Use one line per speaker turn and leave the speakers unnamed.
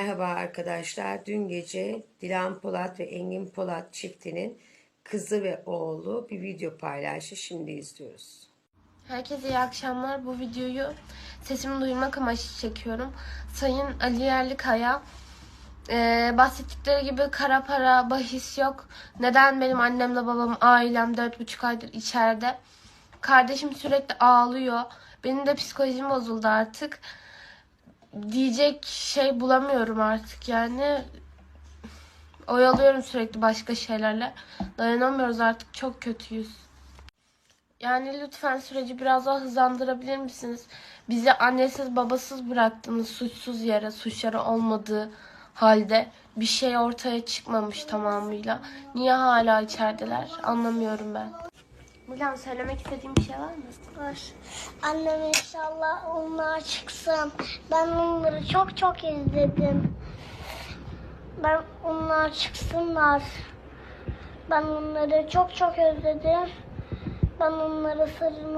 Merhaba arkadaşlar. Dün gece Dilan Polat ve Engin Polat çiftinin kızı ve oğlu bir video paylaştı. Şimdi izliyoruz.
Herkese iyi akşamlar. Bu videoyu sesimi duyurmak amaçlı çekiyorum. Sayın Ali Yerlikaya eee bahsettikleri gibi kara para bahis yok. Neden benim annemle babam ailem dört buçuk aydır içeride? Kardeşim sürekli ağlıyor. Benim de psikolojim bozuldu artık. Diyecek şey bulamıyorum artık yani. Oyalıyorum sürekli başka şeylerle. Dayanamıyoruz artık çok kötüyüz. Yani lütfen süreci biraz daha hızlandırabilir misiniz? Bizi annesiz babasız bıraktınız suçsuz yere, suçları olmadığı halde bir şey ortaya çıkmamış tamamıyla. Niye hala içerideler? Anlamıyorum ben. Milan söylemek istediğin bir şey var mı?
Var. Annem inşallah onlar çıksın. Ben onları çok çok izledim. Ben onlar çıksınlar. Ben onları çok çok özledim. Ben onlara sarılmak